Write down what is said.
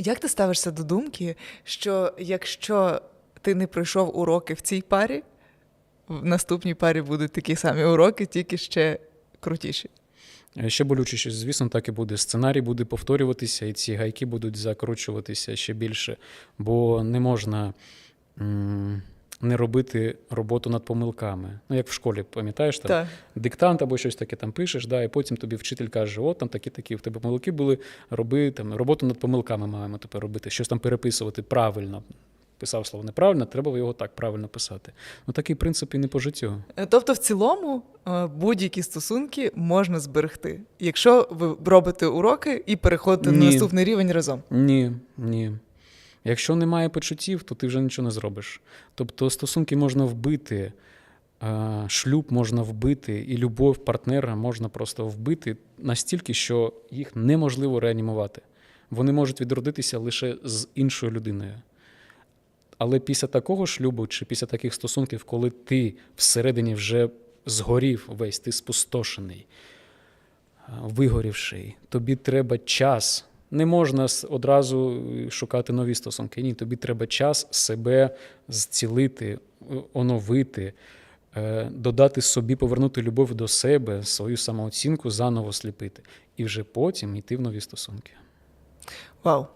Як ти ставишся до думки, що якщо ти не пройшов уроки в цій парі, в наступній парі будуть такі самі уроки, тільки ще крутіші? Е, Ще болючіше, звісно, так і буде. Сценарій буде повторюватися, і ці гайки будуть закручуватися ще більше, бо не можна не робити роботу над помилками. Ну, як в школі, пам'ятаєш, там Так. диктант або щось таке там пишеш, да, і потім тобі вчитель каже: от там такі-такі, в тебе помилки були, роби там роботу над помилками маємо тепер робити, щось там переписувати правильно. Писав слово неправильно, треба його так правильно писати. Ну такий принцип і не по життю. Е, Тобто, в цілому е, будь-які стосунки можна зберегти, якщо ви робите уроки і переходите на наступний рівень разом. Ні, ні. Якщо немає почуттів, то ти вже нічого не зробиш. Тобто стосунки можна вбити, е, шлюб можна вбити, і любов партнера можна просто вбити настільки, що їх неможливо реанімувати. Вони можуть відродитися лише з іншою людиною. Але після такого шлюбу чи після таких стосунків, коли ти всередині вже згорів весь, ти спустошений, вигорівший, тобі треба час. Не можна одразу е, шукати нові стосунки. Ні, тобі треба час себе зцілити, е, оновити, е, додати собі, повернути любов до себе, свою самооцінку заново сліпити. І вже потім йти в нові стосунки. Вау.